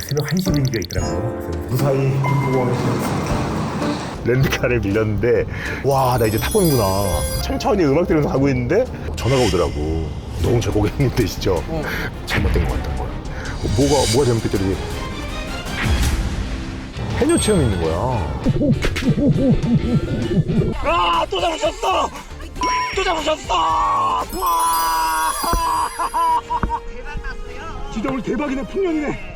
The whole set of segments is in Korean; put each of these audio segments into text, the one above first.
새벽 1시 비행기가 있더라고요. 그래서 무사히 군부공항에 렌트카를 빌렸는데 와 나 이제 타보는구나. 천천히 음악 들으면서 가고 있는데 전화가 오더라고. 너무 제 고객님 되시죠? 잘못된 것 같다는 거야. 뭐가 뭐가 잘못됐더니 해녀 체험 있는 거야. 아 또 잡으셨어! 또 잡으셨어! 와 대박 났어요. 진짜 오늘 대박이네 풍년이네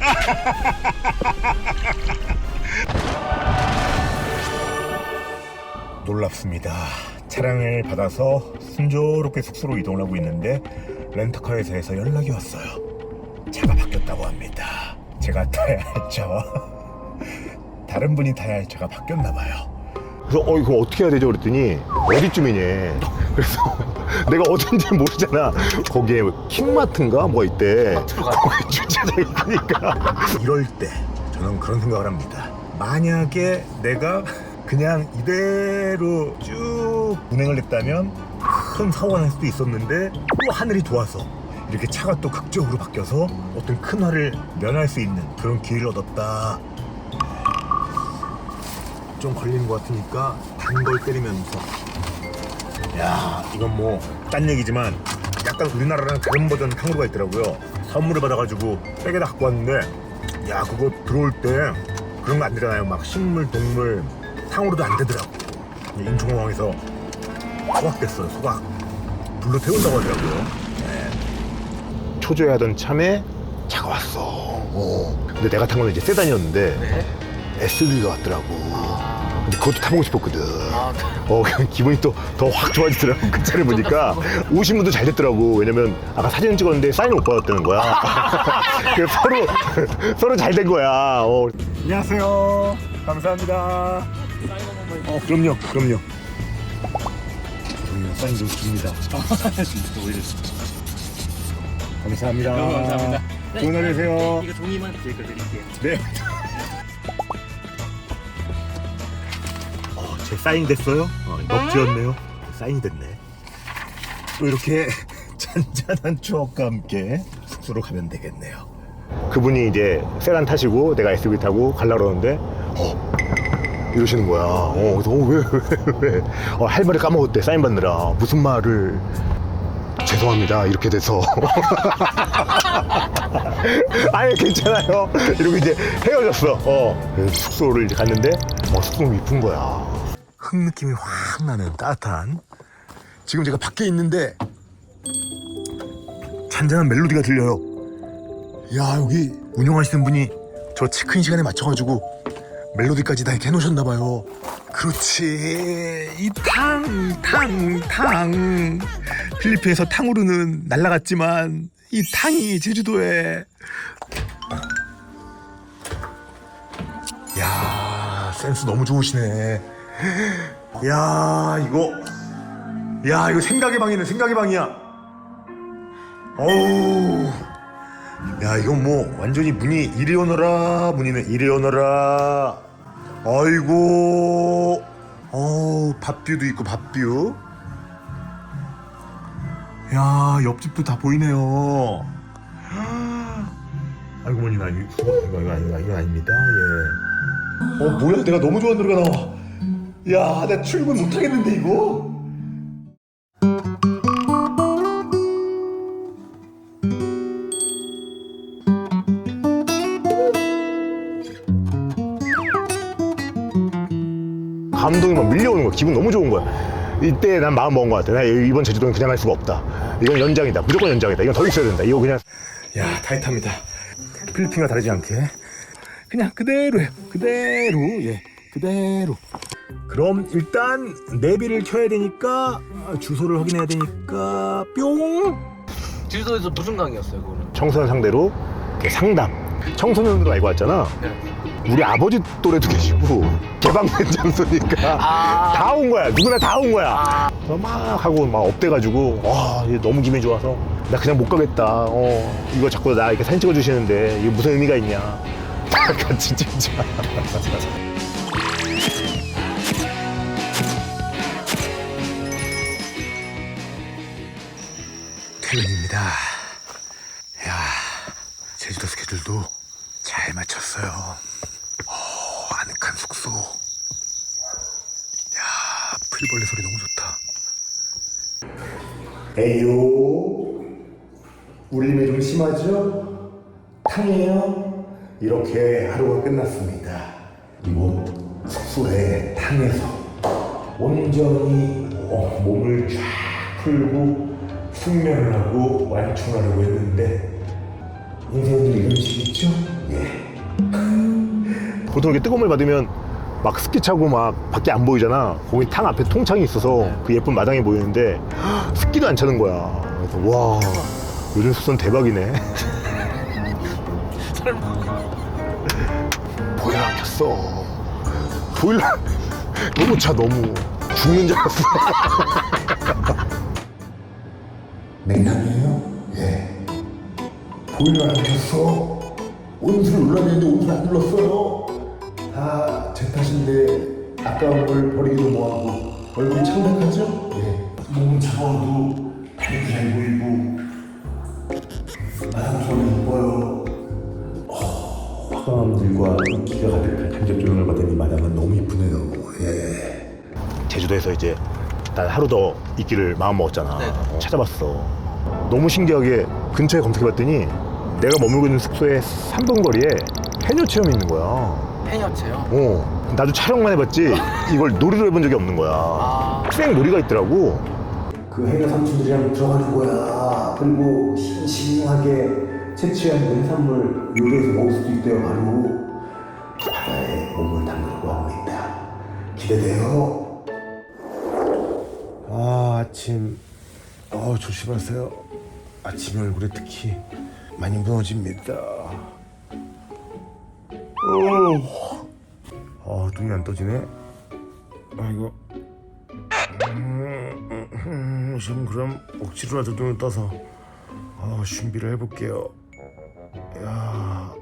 놀랍습니다. 차량을 받아서 순조롭게 숙소로 이동을 하고 있는데 렌터카 회사에서 연락이 왔어요. 차가 바뀌었다고 합니다. 제가 타야 할 차와 다른 분이 타야 할 차가 바뀌었나 봐요. 그래서 어 이거 어떻게 해야 되죠? 그랬더니 어디쯤이니? 그래서 내가 어딘지 모르잖아. 거기에 킹마트인가 뭐 있대. 거기 주차장이 있으니까. 이럴 때 저는 그런 생각을 합니다. 만약에 내가 그냥 이대로 쭉 운행을 했다면 큰 사고가 날 수도 있었는데 또 하늘이 도와서 이렇게 차가 또 극적으로 바뀌어서 어떤 큰 화를 면할 수 있는 그런 기회를 얻었다. 좀 걸리는 것 같으니까 단걸 때리면서 야 이건 뭐 딴 얘기지만 약간 우리나라랑 다른 버전 탕후루가 있더라고요. 선물을 받아가지고 백에다 갖고 왔는데 야 그거 들어올 때 그런 거 안 되잖아요. 막 식물 동물 탕후루도 안 되더라고. 인천공항에서 소각 됐어요 소각. 불로 태운다고 하더라고요. 초조해하던 참에 차가 왔어. 어. 근데 내가 탄 거는 이제 세단이었는데 네. SUV가 왔더라고. 근데 그것도 타보고 싶었거든. 아, 네. 어, 그냥 기분이 또 더 확 좋아지더라고. 그 차를 보니까 오신 분도 잘 됐더라고. 왜냐면 아까 사진 찍었는데 사인 못 받았다는 거야. 그래서 서로, 서로 잘 된 거야. 어. 안녕하세요. 감사합니다. 어, 그럼요, 그럼요. 저희는 사인 좀 줍니다. 감사합니다. 감사합니다. 네, 좋은 하루 되세요. 네, 이거 종이만 제가 드릴게요. 네. 제 사인 됐어요? 어, 넉지였네요. 사인이 됐네. 또 이렇게 잔잔한 추억과 함께 숙소로 가면 되겠네요. 그분이 이제 세단 타시고 내가 SUV 타고 갈라 그러는데 어 이러시는 거야. 어, 그래서 어, 왜, 왜, 왜? 어, 할 말을 까먹었대, 사인 받느라. 무슨 말을. 죄송합니다. 이렇게 돼서. 아예 괜찮아요. 이러고 이제 헤어졌어. 어. 그래서 숙소를 이제 갔는데, 어, 숙소가 이쁜 거야. 흙 느낌이 확 나는 따뜻한. 지금 제가 밖에 있는데, 잔잔한 멜로디가 들려요. 야, 여기 운영하시는 분이 저 체크인 시간에 맞춰가지고 멜로디까지 다 이렇게 해놓으셨나봐요. 그렇지. 이 탕, 탕, 탕. 필리핀에서 탕후루는 날라갔지만 이 탕이 제주도에 야 센스 너무 좋으시네 야 이거. 야 이거 생각의 방이네 생각의 방이야. 어우. 야 이건 뭐 완전히 문이 이리 오너라 문이네 이리 오너라. 아이고. 어우 밥뷰도 있고 밥뷰 야 옆집도 다 보이네요. 아이고 머니 나 이거 이거 이거 이거, 이거 아닙니다. 예 어 뭐야? 내가 너무 좋아하는 노래가 나와 야 나 출근 못하겠는데 이거 감동이 막 밀려오는 거야. 기분 너무 좋은 거야. 이때 난 마음 먹은 것 같아. 나 이번 제주도는 그냥 할 수가 없다. 이건 연장이다. 무조건 연장이다. 이건 더 있어야 된다. 이거 그냥. 야, 타이트합니다. 필리핀과 다르지 않게. 그냥 그대로예요. 그대로. 예. 그대로. 그럼 일단 내비를 켜야 되니까 아, 주소를 확인해야 되니까 뿅. 제주도에서 무슨 강의였어요, 그거는? 청소년 상대로 상담. 청소년으로 알고 왔잖아. 네. 우리 아버지 또래도 계시고 개방된 장소니까 아. 다 온 거야 누구나 다 온 거야 아. 그래서 막 하고 막 업돼가지고 와 이게 너무 기분이 좋아서 나 그냥 못 가겠다 어 이거 자꾸 나 이렇게 사진 찍어주시는데 이게 무슨 의미가 있냐 같이 찍자 잘 맞췄어요. 어, 아늑한 숙소. 야, 풀벌레 소리 너무 좋다. 에요. 울림이 좀 심하죠? 탕이에요. 이렇게 하루가 끝났습니다. 이곳 숙소의 탕에서 온전히 어, 몸을 쫙 풀고 숙면을 하고 완충하려고 했는데 인생들 이런 식 있죠? 예. 보통 이렇게 뜨거운 물 받으면 막 스키 차고 막 밖에 안 보이잖아. 거기 탕 앞에 통창이 있어서 그 예쁜 마당이 보이는데 스키도 안 차는 거야. 그래서 와 요즘 숙소는 대박이네. 보일러 안 켰어. 보일러 너무 차 너무 죽는 줄 알았어. 냉장이에요? 예. 보일러 안 켰어. 온수를 눌러야 되는데 온수를 안 눌렀어요. 다 제 탓인데 아까운 걸 버리기도 뭐하고 얼굴이 창백하죠? 예. 몸은 차가워도 발이 잘 보이고 마상처럼 이뻐요. 화강암들과 기가 가득한 간접 조명을 받은 이 마당은 너무 이쁘네요. 예. 제주도에서 이제 난 하루 더 있기를 마음 먹었잖아. 네. 어, 찾아봤어. 너무 신기하게 근처에 검색해봤더니 내가 머물고 있는 숙소의 3분 거리에 해녀 체험이 있는 거야. 팬이었어요. 어, 나도 촬영만 해봤지 이걸 놀이를 해본 적이 없는 거야. 아. 수행 놀이가 있더라고. 그 해녀 삼촌들이랑 들어가는 거야. 그리고 싱싱하게 채취한 해산물 요리해서 먹을 수도 있대요. 바로 바다에 몸을 담그려고 합니다. 기대돼요. 아 아침 어 조심하세요. 아침 얼굴에 특히 많이 무너집니다. 오. 아 눈이 안 떠지네. 아이고. 음, 음, 지금 그럼 억지로라도 눈을 떠서 어, 준비를 해볼게요. 야.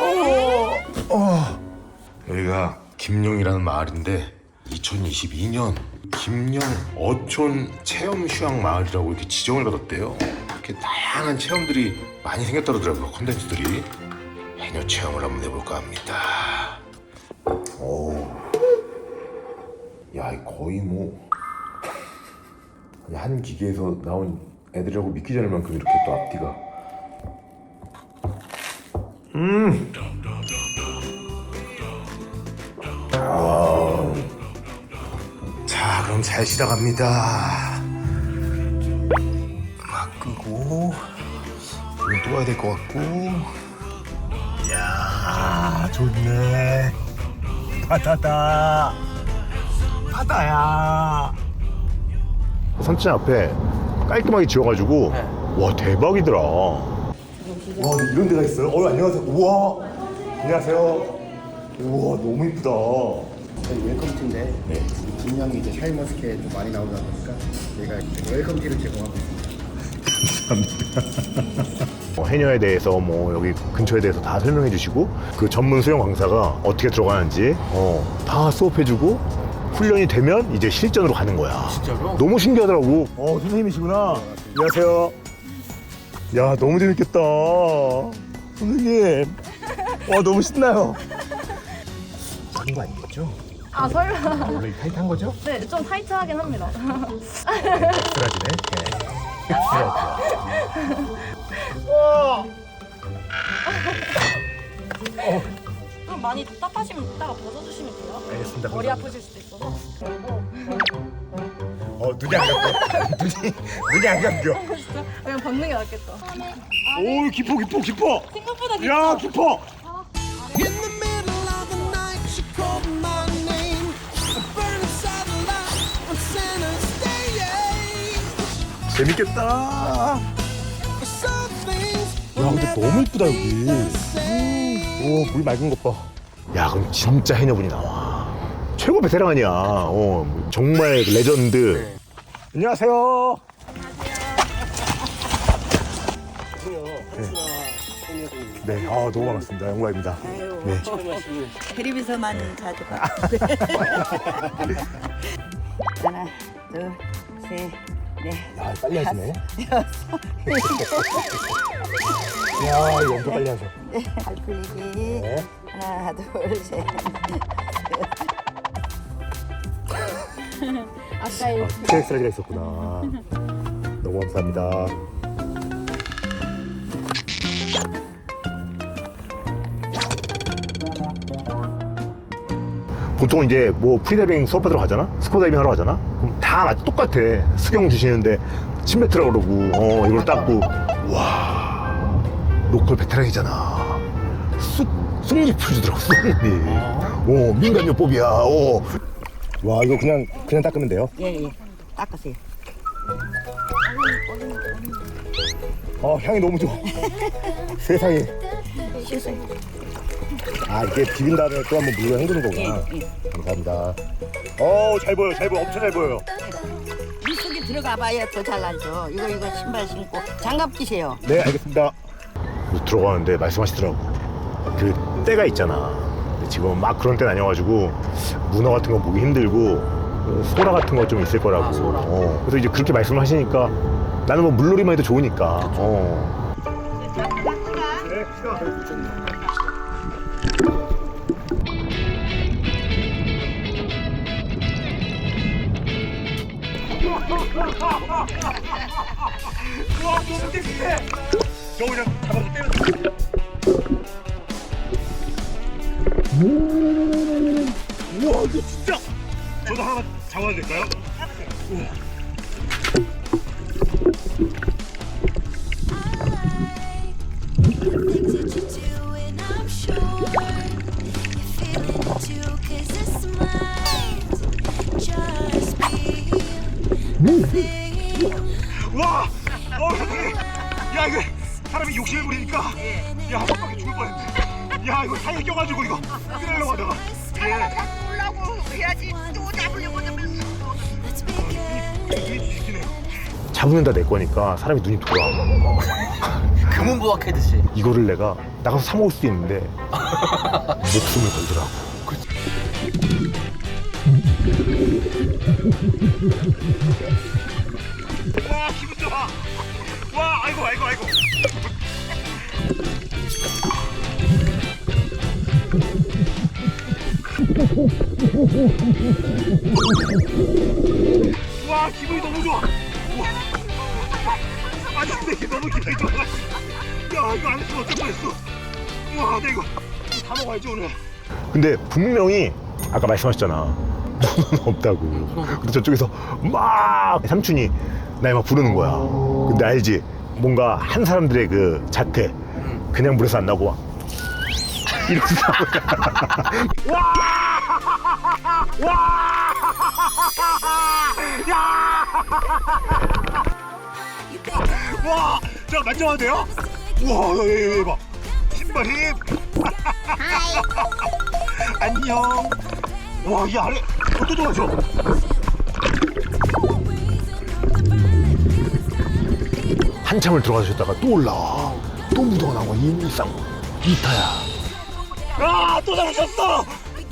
어, 어. 여기가 김용이라는 마을인데 2022년 김용 어촌 체험 휴양 마을이라고 이렇게 지정을 받았대요. 이렇게 다양한 체험들이 많이 생겼다 그러더라고요. 콘텐츠들이. 해녀 체험을 한번 해볼까 합니다. 오. 야, 이 거의 뭐. 한 기계에서 나온 애들이라고 믿기지 않을 만큼 이렇게 또 앞뒤가. 음. 아. 자, 그럼 잘 시작합니다. 음악 끄고, 불또 와야 될 것 같고. 야 좋네 바다다 바다야 산책 앞에 깔끔하게 지어가지고 네. 와 대박이더라 와 이런 데가 있어요? 어 안녕하세요 우와 안녕하세요 우와 너무 이쁘다 저희 웰컴티인데 네. 우리 김양이 이제 샤인머스켓 좀 많이 나오다 보니까 저희가 웰컴티를 제공하고 있습니다. 어, 해녀에 대해서 뭐 여기 근처에 대해서 다 설명해 주시고 그 전문 수영 강사가 어떻게 들어가는지 어, 다 수업해 주고 훈련이 되면 이제 실전으로 가는 거야 진짜로? 너무 신기하더라고. 어, 선생님이시구나. 안녕하세요. 야, 너무 재밌겠다. 선생님. 와, 너무 신나요. 하는 거 아니겠죠? 아 설마 원래 타이트한 거죠? 네 좀 타이트하긴 합니다 쓰라지네. 네. 좀 많이 답답하시면 이따가 벗어주시면 돼요 알겠습니다. 머리 감사합니다. 아프실 수도 있어서 어, 눈이 안 감겨. 눈이, 눈이 안 감겨. 그냥 벗는 게 낫겠다 오, 깊어, 깊어, 깊어. 생각보다 야, 깊어. In 재밌겠다. 야, 근데 너무 이쁘다, 여기. 오, 물 맑은 것 봐. 야, 그럼 진짜 해녀분이 나와. 최고 베테랑 아니야. 어, 정말 레전드. 네. 안녕하세요. 네, 네. 아, 너무 반갑습니다. 영광입니다. 네. 텔레비전만 자주 봐. 하나, 둘, 셋, 네. 야, 빨리 하시네. 야, 이거 엄청 빨리 하셔. 발 풀리기. 네. 하나, 둘, 셋. 아까 이 스트레스가 있었구나. 너무 감사합니다. 보통 이제 뭐 프리다이빙 수업 받으러 가잖아? 스쿠버다이빙 하러 가잖아? 그럼 다 나- 똑같아. 수경 주시는데 침 뱉으라 그러고, 어, 이걸 닦고. 와, 로컬 베테랑이잖아. 쑥, 쑥잎 풀주더라고, 쑥잎. 오, 민간요법이야, 오. 와, 이거 그냥, 그냥 닦으면 돼요? 예, 예. 닦으세요. 어, 향이 너무 좋아. 세상에. 씻어요. 아, 이게 비빈 다음에 또 한번 물로 헹구는 거구나. 예, 예. 감사합니다. 어, 잘 보여, 잘 보여. 엄청 잘 보여요. 들어가 봐야 더 잘 알죠. 이거, 이거 신발 신고. 장갑 끼세요. 네, 알겠습니다. 들어가는데 말씀하시더라고. 그 때가 있잖아. 근데 지금 막 그런 때는 아니어가지고 문어 같은 거 보기 힘들고 어, 소라 같은 거 좀 있을 거라고. 아. 어, 그래서 이제 그렇게 말씀을 하시니까 나는 뭐 물놀이만 해도 좋으니까. 어. 저 그냥 잡아서 때려. 우와, 이거 진짜. 저도 하나 잡아야 될까요? things 잡으면 다 내 거니까 사람이 눈이 돌아. 금은부학 해듯이. 이거를 내가 나가서 사 먹을 수도 있는데 목숨을 걸더라고. 와 기분 좋아. 와 아이고 아이고 아이고. 와 기분이 너무 좋아. 와. 아니 근데 이게 너무 기분이 좋아. 야 이거 안 했으면 어쩔 뻔했어. 와, 나 이거 다 먹어야지 오늘. 근데 분명히 아까 말씀하셨잖아. 문어는 없다고. 근데 저쪽에서 막 삼촌이 날 막 부르는 거야. 근데 알지? 뭔가 한 사람들의 그 자태 그냥 물에서 안 나고 이렇게 나오냐. 와! 와! 야! 와! 자 만져봐도 돼요? 우와, 야, 야, 야, 봐. 신발 힘. 안녕. 와, 이 아래 어또 좋아져. 한참을 들어가셨다가 또 올라와. 또. 이 일상 이타야. 아, 또 잡으셨어.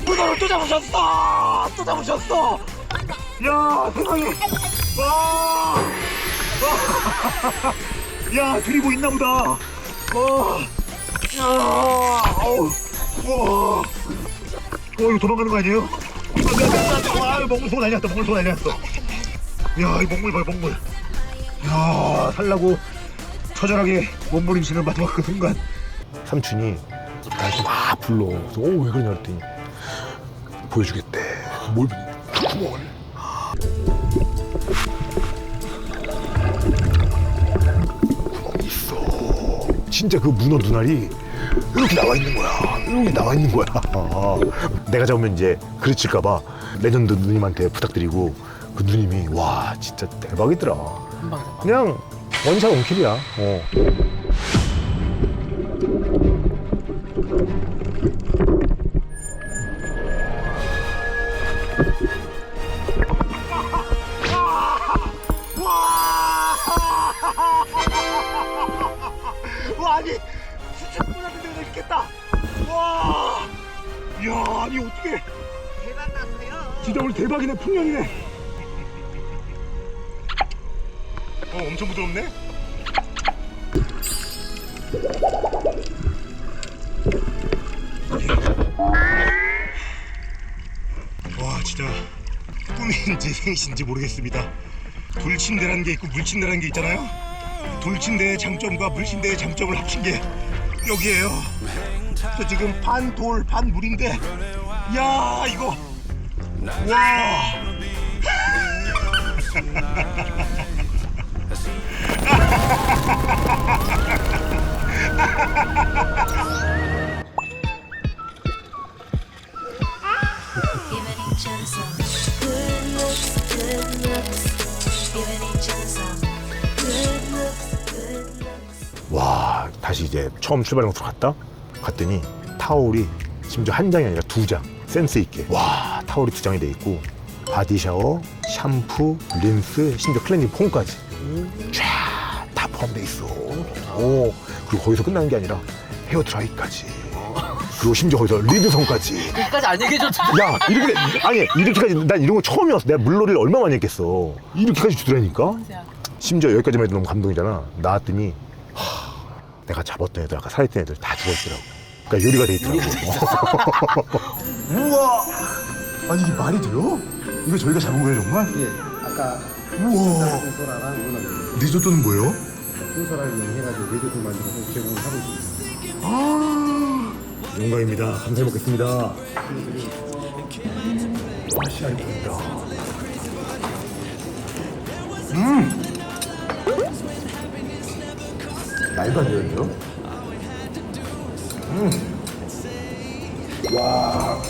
무더를 또 잡으셨어. 또 잡으셨어. 야, 세상에. 와. 와. 야, 그리고 있나 보다. 와. 야, 어우. 와. 어, 이거 도망가는 거 아니에요? 아, 먹물 소 난리 났다. 먹물 소 난리 났어. 야, 이 먹물 봐, 먹물. 야, 살라고 처절하게 몸부림치는 마지막 그 순간. 삼촌이 나한테 막 불러. 오, 왜 그러냐 그랬더니 보여주겠대. 뭘 구멍을. 구멍이 진짜 그 문어 눈알이 이렇게 나와 있는 거야. 이렇게 나와 있는 거야. 아, 내가 잡으면 이제 그르칠까봐 레전드 누님한테 부탁드리고 그 누님이 와 진짜 대박이더라. 그냥 원샷 원킬이야. 어. 풍년이네. 어 엄청 부드럽네. 와 진짜 꿈인지 생신지 모르겠습니다. 돌침대라는 게 있고 물침대라는 게 있잖아요. 돌침대의 장점과 물침대의 장점을 합친 게 여기에요. 저 지금 반 돌 반 물인데, 야 이거 와. Giving each other some good looks, good looks. Giving each other some good looks, good looks. 와 다시 이제 처음 출발 장소로 갔다 갔더니 타올이 심지어 한 장이 아니라 두 장 센스 있게 와 타올이 두 장이 돼 있고 바디 샤워 샴푸 린스 심지어 클렌징 폼까지 쫙다 포함돼 있어. 오 그리고 거기서 끝나는 게 아니라 헤어 드라이까지. 그리고 심지어 거기서 리드성까지. 끝까지 안 얘기해줬죠. 야 이렇게 아니 이렇게까지 난 이런 거 처음이었어. 내가 물놀이를 얼마 많이 했겠어. 이렇게까지 주더라니까? 심지어 여기까지만 해도 너무 감동이잖아. 나왔더니 하, 내가 잡았던 애들 아까 살아있던 애들 다 죽어있더라고. 그러니까 요리가 돼 있더라고. 우와 아니 이게 말이 돼요? 이거 저희가 잡은 거예요 정말? 예, 아까 우와 소라랑 이거는 리조또는 뭐예요? 소라를 이용해가지고 리조트 만들어서 제공을 하고 있습니다. 아 영광입니다 감사히 먹겠습니다 맛이 알겠습니다 음 말도 안 되는데요? 음와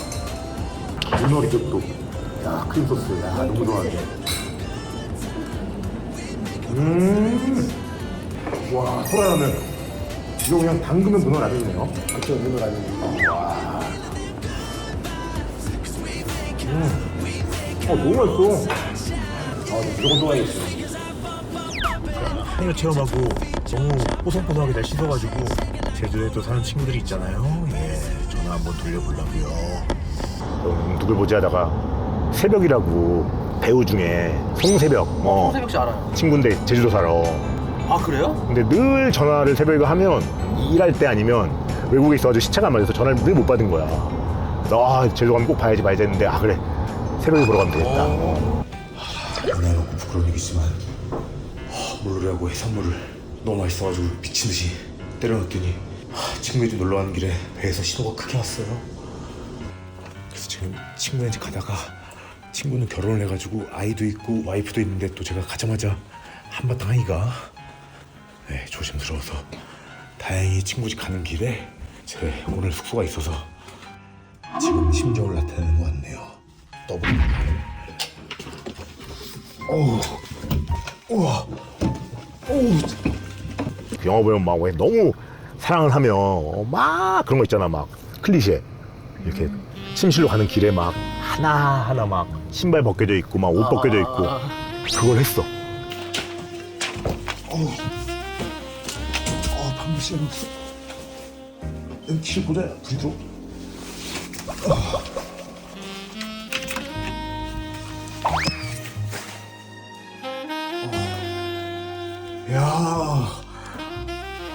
문어 리조또 야 크림 소스 야 너무 좋아하네 음와 소라라면 이거 그냥 담그면 문어 라면이네요 그쵸, 문어 라면. 어 너무 맛있어. 아 무조건 또 가야겠어. 한일 체험하고 너무 뽀송뽀송하게 잘 씻어가지고 제주에 또 사는 친구들이 있잖아요. 예, 전화 한번 돌려보려고요. 음, 누굴 보지 하다가 새벽이라고 배우 중에 송새벽 어, 새벽 씨 알아요. 친구인데 제주도 살아. 아 그래요? 근데 늘 전화를 새벽에 하면 일할 때 아니면 외국에 있어가지고 시차가 안 맞아서 전화를 늘 못 받은 거야. 그래서 아 제주도 가면 꼭 봐야지 봐야지 했는데 아 그래 새벽에 보러 가면 되겠다. 연애해놓고 부끄러운 얘기지만 물놀이하고 해산물을 너무 맛있어가지고 미친 듯이 때려 넣었더니 친구네 집 놀러 가는 길에 배에서 신호가 크게 왔어요. 지금 친구네 집 가다가 친구는 결혼을 해가지고 아이도 있고 와이프도 있는데 또 제가 가자마자 한바탕 하기가 네, 조심스러워서 다행히 친구 집 가는 길에 제 오늘 숙소가 있어서 지금 심정을 나타내는 것 같네요. 더블. 어우, 우와. 그 영화 보면 막 왜 너무 사랑을 하면 막 그런 거 있잖아 막 클리셰 이렇게 침실로 가는 길에 막 하나 하나 막 신발 벗겨져 있고 막 옷 벗겨져 있고 그걸 했어. 어우. 어, 방금 시작했어. 여기 길 보자, 불이 들어. 야,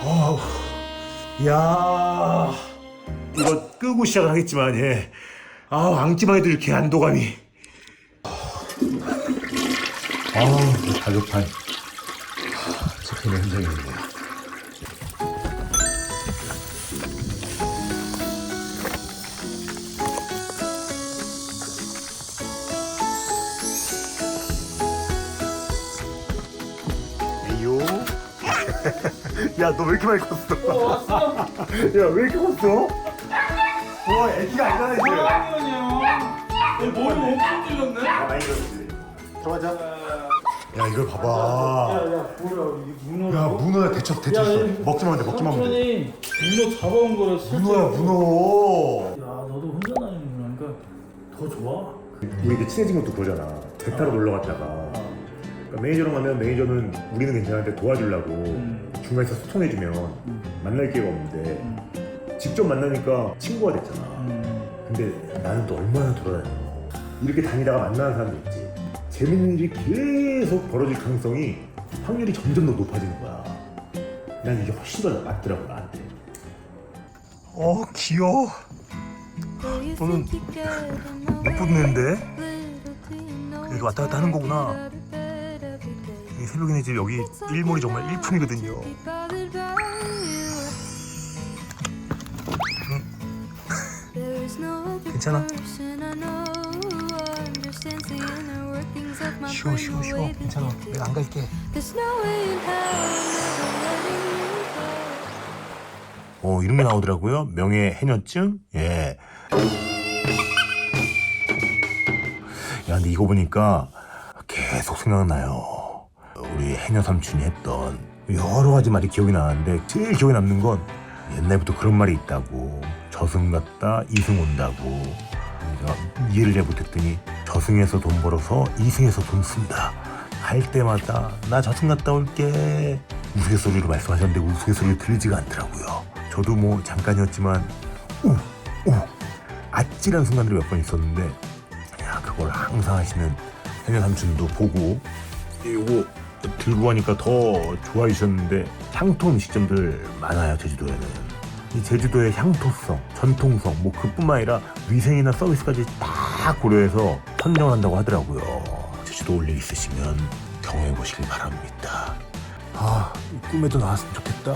어우, 야, 이거 끄고 시작을 하겠지만, 예. 아, 앉기만 해도 이렇게 안도감이. 아, 가격판. 체크인 현장입니다. 에요. 야, 너 왜 이렇게 많이 컸어? 야, 왜 이렇게 컸어? 와, 애기가 아니잖아, 이제. 머리 엄청 길렀네? 아, 많이 길렀지. 들어가자. 야, 이걸 봐봐. 야, 문어. 야, 문어야, 데쳤어, 데쳤어. 먹기만 하면 돼, 먹기만 하면 돼. 천천히 문어 잡아온 거를 슬쩍- 문어야, 문어. 야 너도 혼자 다니는구나. 그러니까 더 좋아. 우리 이제 친해진 것도 그거잖아. 배 타러 놀러 갔다가. 그러니까 매니저랑 만나면 매니저는 우리는 괜찮은데 도와주려고 음. 중간에서 소통해주면 만날 기회가 없는데 직접 만나니까 친구가 됐잖아. 음. 근데 나는 또 얼마나 돌아다녀. 이렇게 다니다가 만나는 사람도 있지. 재밌는 일이 계속 벌어질 가능성이 확률이 점점 더 높아지는 거야. 난 이게 훨씬 더 맞더라고 나한테. 어 귀여워. 너는 못 붙는데? 여기 왔다 갔다 하는 거구나. 이 새벽이네 집 여기 일몰이 정말 일품이거든요. 괜찮아? 쉬워 쉬워 쉬워. 괜찮아. 내가 안 갈게. 어게 나오더라고요. 명예 해녀증? 예. 야 근데 이거 보니까 계속 생각나요. 우리 해녀 삼촌이 했던 여러 가지 말이 기억이 나는데 제일 기억에 남는 건 옛날부터 그런 말이 있다고 저승 갔다 이승 온다고. 제가 못했더니 저승에서 돈 벌어서 이승에서 돈 쓴다. 할 때마다 나 저승 갔다 올게. 우스갯소리로 말씀하셨는데 우스갯소리 들리지가 않더라고요. 저도 뭐 잠깐이었지만 오오 아찔한 순간들이 몇 번 있었는데 야 그걸 항상 하시는 해녀 삼촌도 보고 이거 들고 가니까 더 좋아지셨는데 향토 음식점들 많아요 제주도에는 이 제주도의 향토성, 전통성 뭐 그뿐만 아니라 위생이나 서비스까지 다 고려해서 선정을 한다고 하더라고요. 제주도 올일 있으시면 경험해 보시길 바랍니다. 아 꿈에도 나왔으면 좋겠다